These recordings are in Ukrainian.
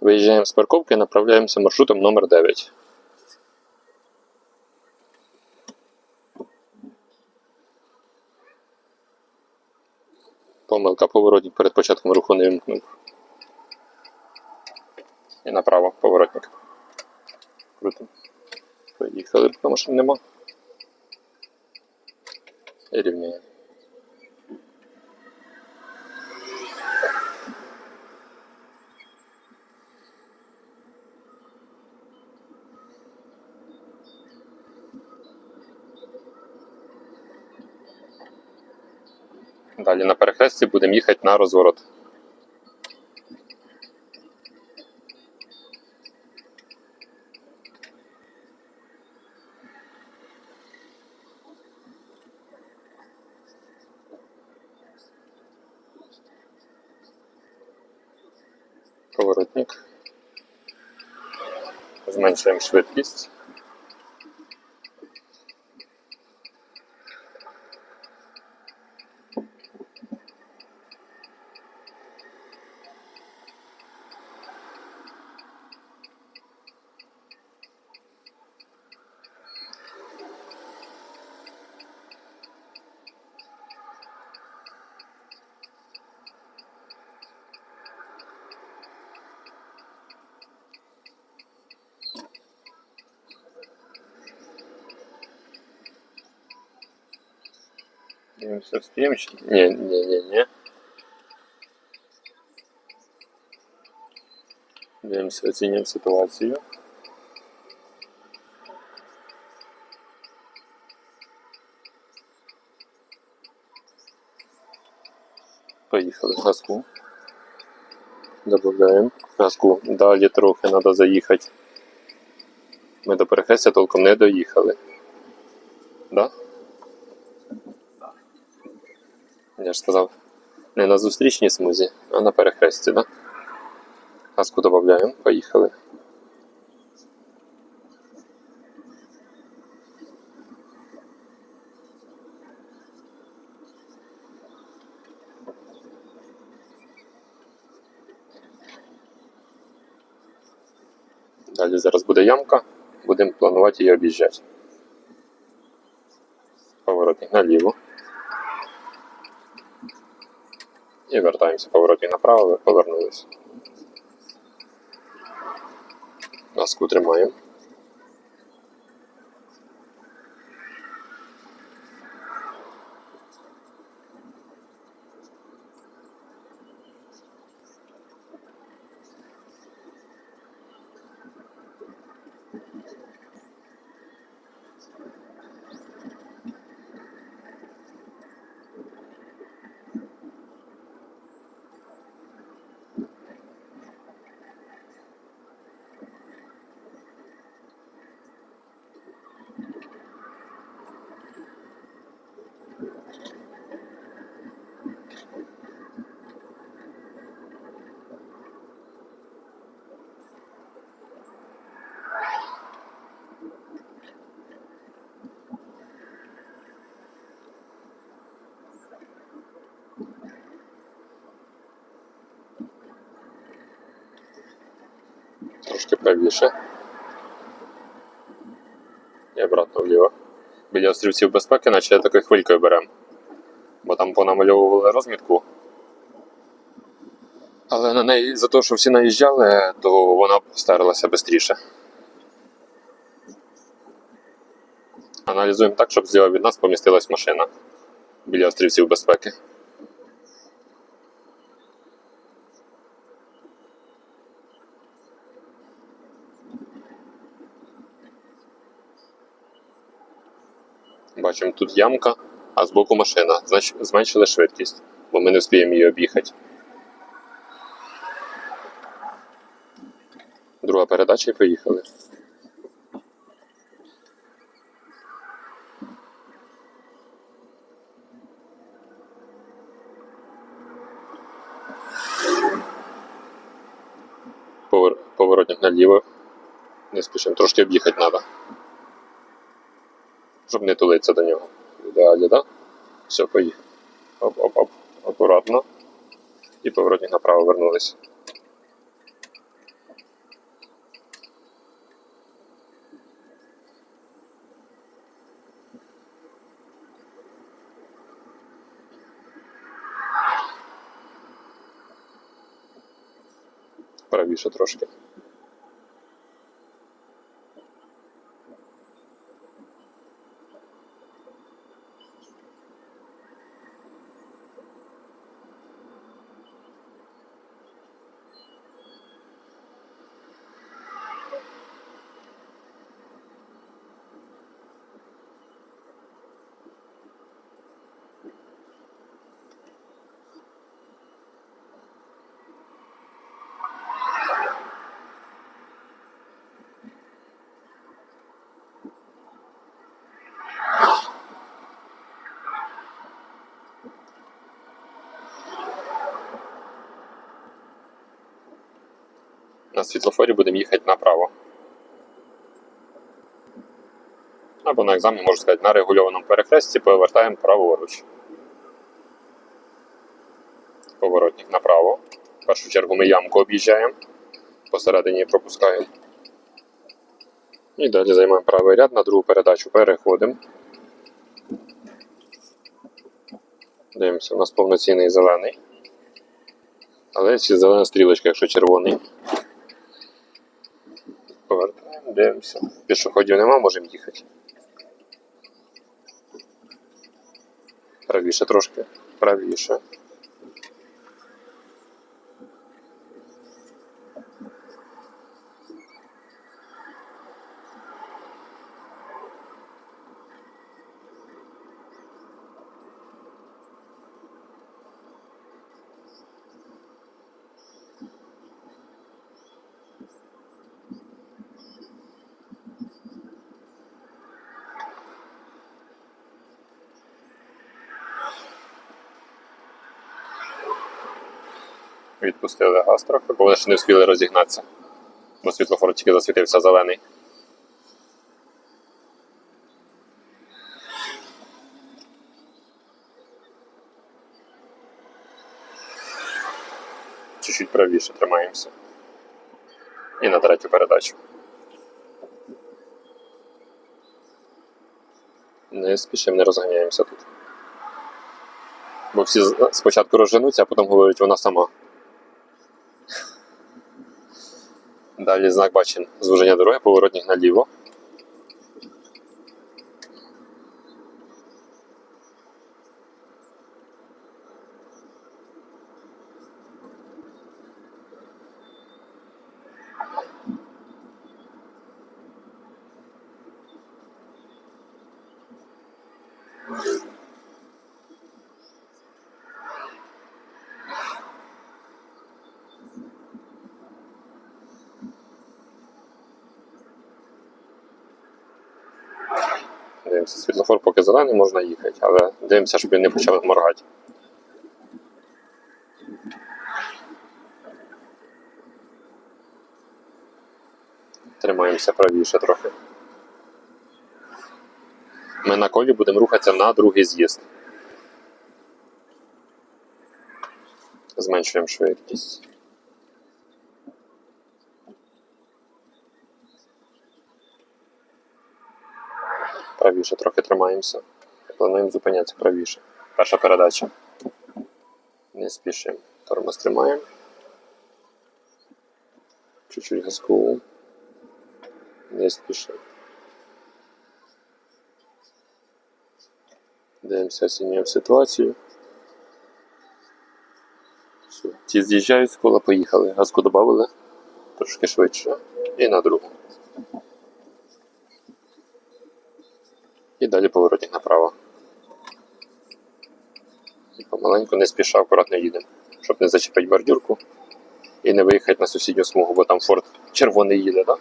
Виїжджаємо з парковки і направляємося маршрутом номер 9. Помилка поворотник перед початком руху не вимкнув. І направо поворотник. Круто. Поїхали, поки машин нема. І рівняємо. Далі на перехресті будемо їхати на розворот. Поворотник. Зменшуємо швидкість. Чи ні? Ні, ні, ні, ні. Дивимося, оцінюємо ситуацію. Поїхали газку. Добавляємо газку. Далі трохи треба заїхати. Ми до перехрестя толком не доїхали. Да? Я ж сказав, не на зустрічній смузі, а на перехресті, да? Газку додаємо, поїхали. Далі зараз буде ямка, будемо планувати її об'їжджати. Поворотник наліво. І вертаємося повороті направо, повернулися. Наску тримаємо. Трошки правіше. І обратно вліво. Біля острівців безпеки, наче такою хвилькою беремо. Бо там понамальовували розмітку. Але на неї за те, що всі наїжджали, то вона стерлася швидше. Аналізуємо так, щоб зліва від нас помістилась машина біля острівців безпеки. Бачимо, тут ямка, а збоку машина. Значить, зменшили швидкість, бо ми не встигємо її об'їхати. Друга передача і поїхали. Поворотник наліво. Не спішимо, трошки об'їхати треба щоб не тулитися до нього. Ідеалі, да? Все, поїхали. Оп-оп-оп, акуратно. І поворотник направо вернулися. Правіше трошки. На світлофорі будемо їхати направо. Або на екзамені, можна сказати, на регульованому перехресті повертаємо праворуч. Поворотник направо. В першу чергу ми ямку об'їжджаємо, посередині її пропускаємо. І далі займаємо правий ряд, на другу передачу переходимо. Дивимося, у нас повноцінний зелений. Але ці зелена стрілочка, якщо червоний. Повертаємо, дивимося. Пішоходів нема, можемо їхати. Правіше трошки. Правіше. Відпустили газ трохи, бо вони ще не встигли розігнатися. Бо світлофор тільки засвітився зелений. Чуть-чуть правіше тримаємося. І на третю передачу. Не спішимо, не розганяємося тут. Бо всі спочатку розженуться, а потім говорять, вона сама. Далі знак бачимо звуження дороги, поворотник наліво. Дивимося, світлофор поки зелений, можна їхати, але дивимося, щоб він не почав моргати. Тримаємося правіше трохи. Ми на колі будемо рухатися на другий з'їзд. Зменшуємо швидкість. Правіше трохи тримаємося. Плануємо зупинятися правіше. Перша передача. Не спішимо. Тормоз тримаємо. Чуть-чуть газку. Не спішимо. Дивимося, оцінюємо ситуацію. Все. Ті з'їжджають з кола, поїхали. Газку додали трошки швидше. І на другу. І далі поворотник направо. І помаленьку, не спіша, акуратно їдемо, щоб не зачепити бордюрку і не виїхати на сусідню смугу, бо там форт червоний їде, так?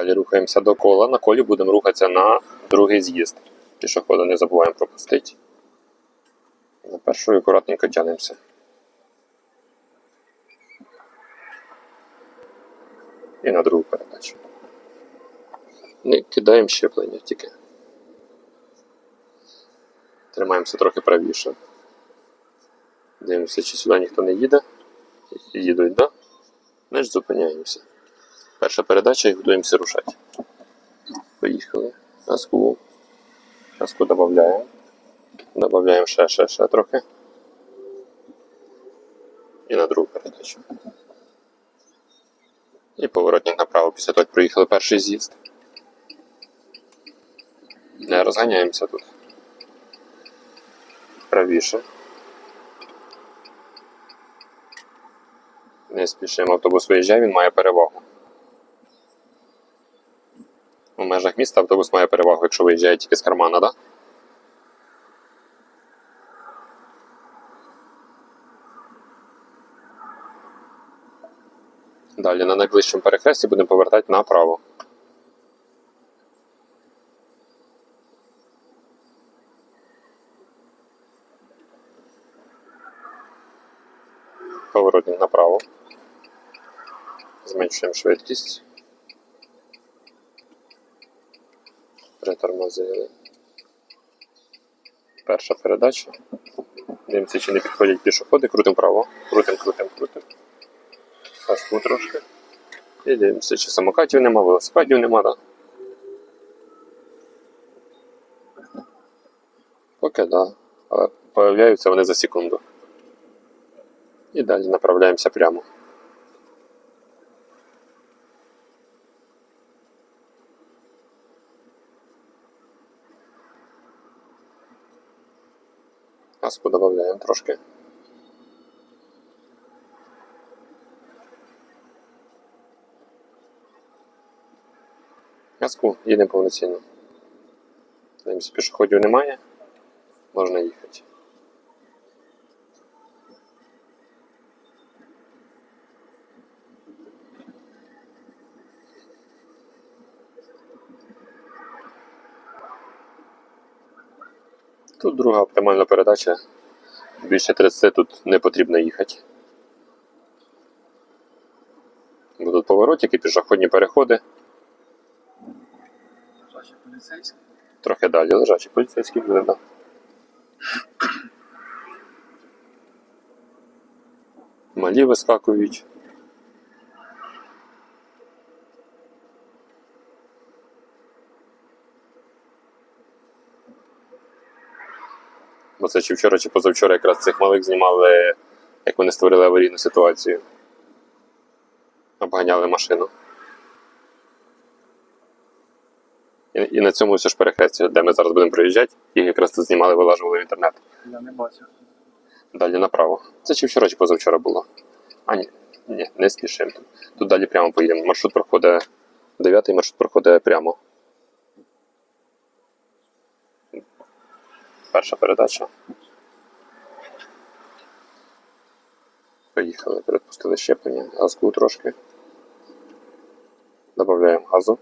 Далі рухаємося до кола. На колі будемо рухатися на другий з'їзд. Пішохода не забуваємо пропустити. На першою акуратненько тянемося. І на другу передачу. Не кидаємо щеплення тільки. Тримаємося трохи правіше. Дивимося, чи сюди ніхто не їде. Їдуть, да? Значить зупиняємося. Перша передача і готуємося рушати. Поїхали. Газку. Газку додаємо. Додаємо ще, ще, ще трохи. І на другу передачу. І поворотник направо після того, як проїхали перший з'їзд. Не розганяємося тут. Правіше. Не спішимо, автобус виїжджає, він має перевагу. У межах міста автобус має перевагу, якщо виїжджає тільки з кармана, так? Да? Далі на найближчому перехресті будемо повертати направо. Поворотник направо. Зменшуємо швидкість. Притормозили. Перша передача. Дивимося, чи не підходять пішоходи. Крутим право. Крутим, крутим, крутим. Паску трошки. І дивимося, чи самокатів нема, велосипедів нема, так? Да? Поки да. Але появляються вони за секунду. І далі направляємося прямо. Газку додаємо трошки. Газку їдемо повноцінно. Дивимося, пішоходів немає. Можна їхати. Тут друга оптимальна передача. Більше 30 тут не потрібно їхати. Будуть поворотики, пішохідні переходи. Лежачий поліцейський. Трохи далі лежачі поліцейські буде. Малі вискакують. Це чи вчора, чи позавчора якраз цих малих знімали, як вони створили аварійну ситуацію. Обганяли машину. І, і на цьому все ж перехресті, де ми зараз будемо проїжджати, їх якраз тут знімали, вилажували в інтернет. Я не бачив. Далі направо. Це чи вчора, чи позавчора було. А ні, ні, не спішимо. Тут, тут далі прямо поїдемо. Маршрут проходить. Дев'ятий маршрут проходить прямо. Перша передача. Поїхали, передпустили щеплення, газку трошки. Додаємо газу.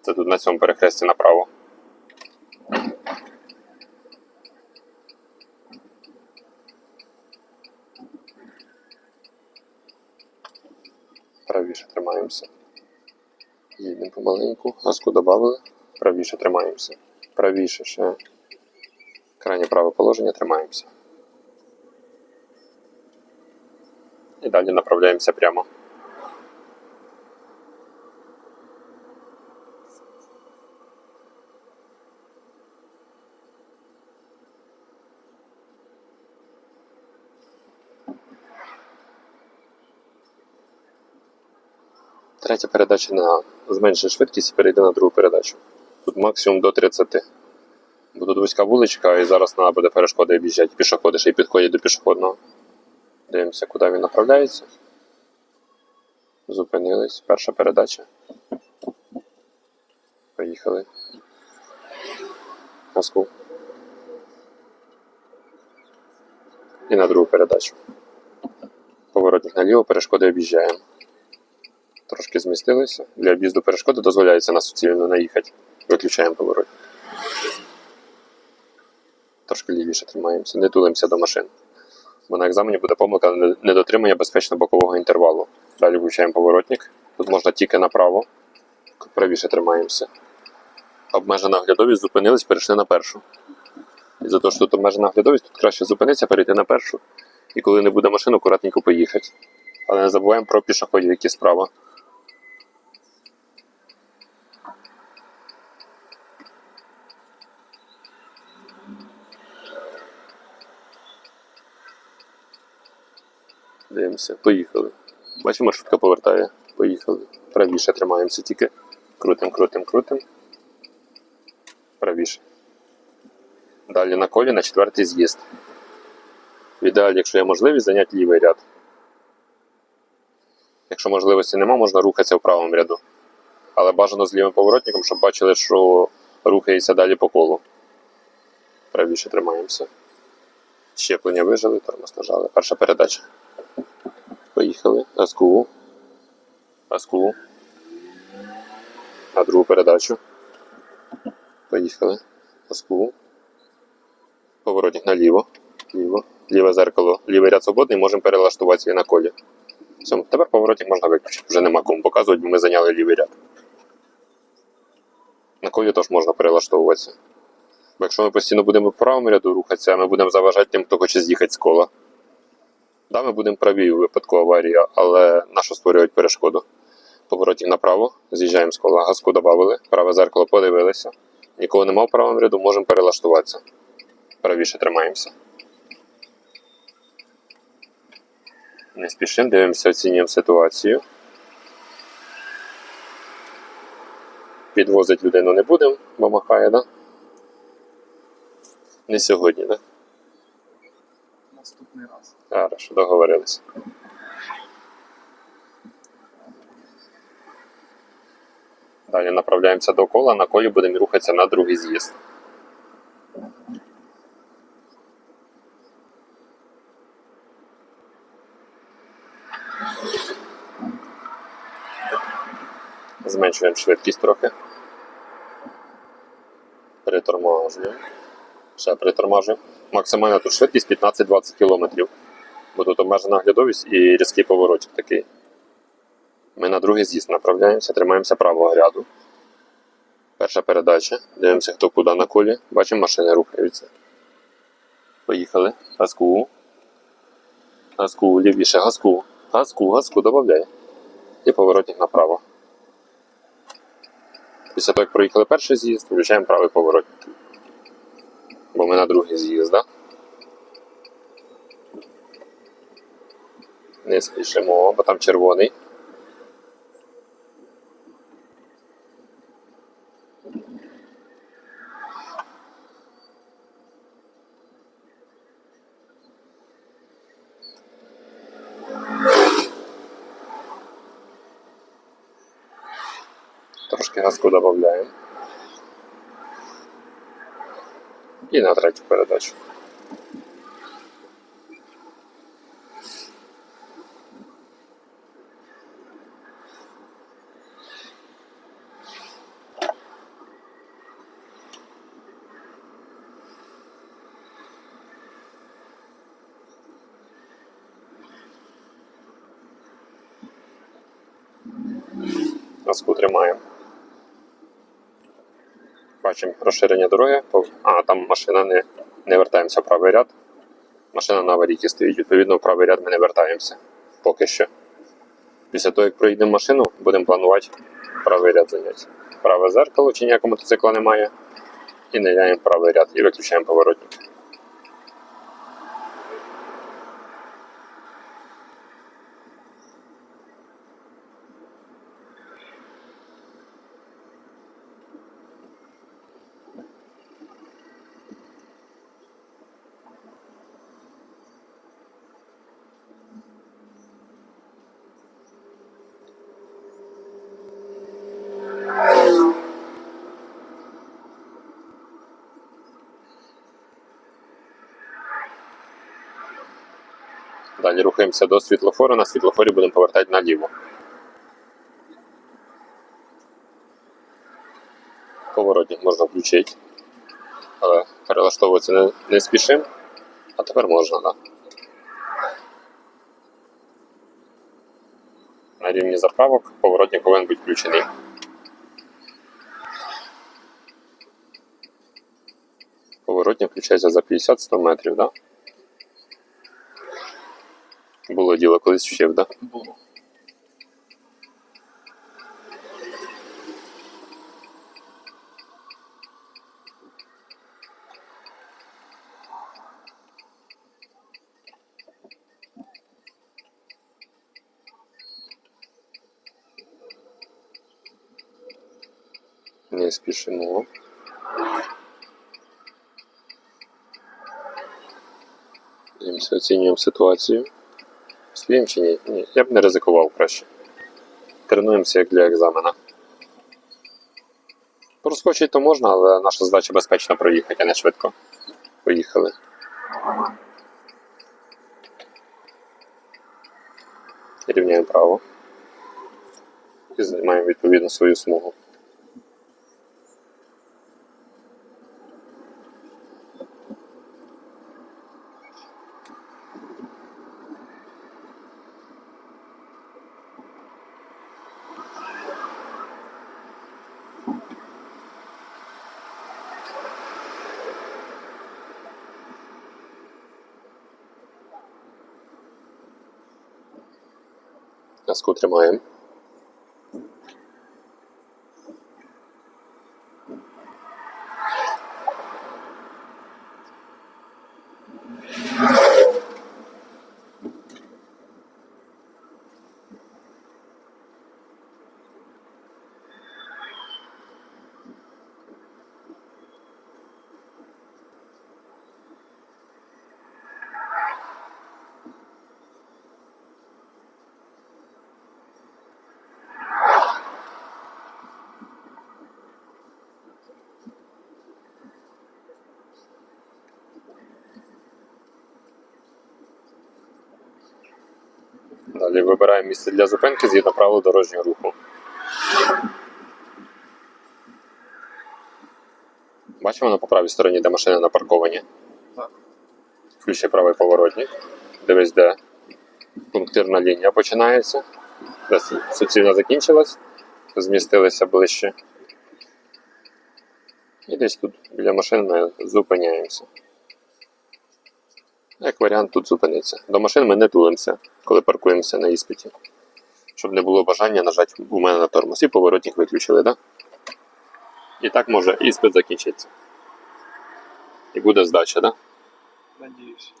Це тут на цьому перехресті направо. Правіше тримаємося. Помаленьку. Газку додали. Правіше тримаємося. Правіше ще. Крайнє праве положення тримаємося. І далі направляємося прямо. Третя передача на зменшує швидкість і перейде на другу передачу. Тут максимум до 30. Бо тут вузька вуличка, і зараз треба буде перешкоди об'їжджати. Пішоходи ще й підходять до пішохідного. Дивимося, куди він направляється. Зупинились. Перша передача. Поїхали. Газку. І на другу передачу. Поворотник наліво, перешкоди об'їжджаємо. Трошки змістилися. Для об'їзду перешкоди дозволяється на суцільно наїхати. Виключаємо поворот. Трошки лівіше тримаємося, не тулимося до машин. Бо на екзамені буде помилка не- недотримання безпечно бокового інтервалу. Далі включаємо поворотник. Тут можна тільки направо. Правіше тримаємося. Обмежена оглядовість зупинились, перейшли на першу. І за те, що тут обмежена оглядовість, тут краще зупинитися, перейти на першу. І коли не буде машин, акуратненько поїхати. Але не забуваємо про пішоходів, які справа. Дивимося, поїхали. Бачимо, маршрутка повертає. Поїхали. Правіше тримаємося тільки. Крутим, крутим, крутим. Правіше. Далі на колі на четвертий з'їзд. В ідеалі, якщо є можливість, зайняти лівий ряд. Якщо можливості нема, можна рухатися в правому ряду. Але бажано з лівим поворотником, щоб бачили, що рухається далі по колу. Правіше тримаємося. Щеплення вижили, тормоз нажали. Перша передача. Поїхали. СКУ. СКУ. На другу передачу. Поїхали. СКУ. Поворотник наліво. Ліво. Ліве зеркало. Лівий ряд свободний, можемо перелаштуватися на колі. Все, тепер поворотник можна виключити. Вже нема кому показувати, бо ми зайняли лівий ряд. На колі теж можна перелаштовуватися. Бо якщо ми постійно будемо в правому ряду рухатися, ми будемо заважати тим, хто хоче з'їхати з кола. Да, ми будемо праві у випадку аварії, але нащо створювати перешкоду? Поворотник направо, з'їжджаємо з кола, газку додали, праве зеркало подивилися. Нікого нема в правому ряду, можемо перелаштуватися. Правіше тримаємося. Не спішимо, дивимося, оцінюємо ситуацію. Підвозить людину не будемо, бо махає, да? Не сьогодні, да? Наступний раз. Хорошо, договорились. Далі направляємося до кола, на колі будемо рухатися на другий з'їзд. Зменшуємо швидкість трохи. Притормажуємо. Ще притормажуємо. Максимальна тут швидкість 15-20 км. Бо тут обмежена оглядовість і різкий поворотик такий. Ми на другий з'їзд направляємося, тримаємося правого ряду. Перша передача. Дивимося, хто куди на колі. Бачимо, машини рухаються. Поїхали. Газку. Газку, лівіше, газку. Газку, газку, додай. І поворотник направо. Після того, як проїхали перший з'їзд, включаємо правий поворотник. Бо ми на другий з'їзд, так? Не спішимо, бо там червоний. Трошки газку додаємо. І на третю передачу. Газку тримаємо. Бачимо розширення дороги. А, там машина не, не вертаємося в правий ряд. Машина на аварійці стоїть. Відповідно, в правий ряд ми не вертаємося. Поки що. Після того, як проїдемо машину, будемо планувати правий ряд зайняти. Праве зеркало, чи ніякого мотоцикла немає. І в правий ряд і виключаємо поворотник. Далі рухаємося до світлофору. На світлофорі будемо повертати наліво. Поворотник можна включити, але перелаштовуватися не, не спішимо, а тепер можна, так. Да. На рівні заправок поворотник повинен бути включений. Поворотник включається за 50-100 метрів, так? Да? Було діло колись вчив, так? Да? Було. Не спішимо. Оцінюємо ситуацію. Спіємо чи ні? Ні, я б не ризикував краще. Тренуємося як для екзамена. Проскочити то можна, але наша задача безпечно проїхати, а не швидко. Поїхали. Рівняємо право. І займаємо відповідно свою смугу. Казку тримаємо. Далі вибираємо місце для зупинки згідно правил дорожнього руху. Бачимо на по правій стороні, де машини напарковані. Включи правий поворотник. Дивись, де пунктирна лінія починається. Де суцільна закінчилась. Змістилися ближче. І десь тут біля машини ми зупиняємося. Як варіант, тут зупиниться. До машин ми не тулимося, коли паркуємося на іспиті. Щоб не було бажання нажати у мене на тормоз. І поворотник виключили? Да? І так може іспит закінчиться. І буде здача? Да? Надіюсь.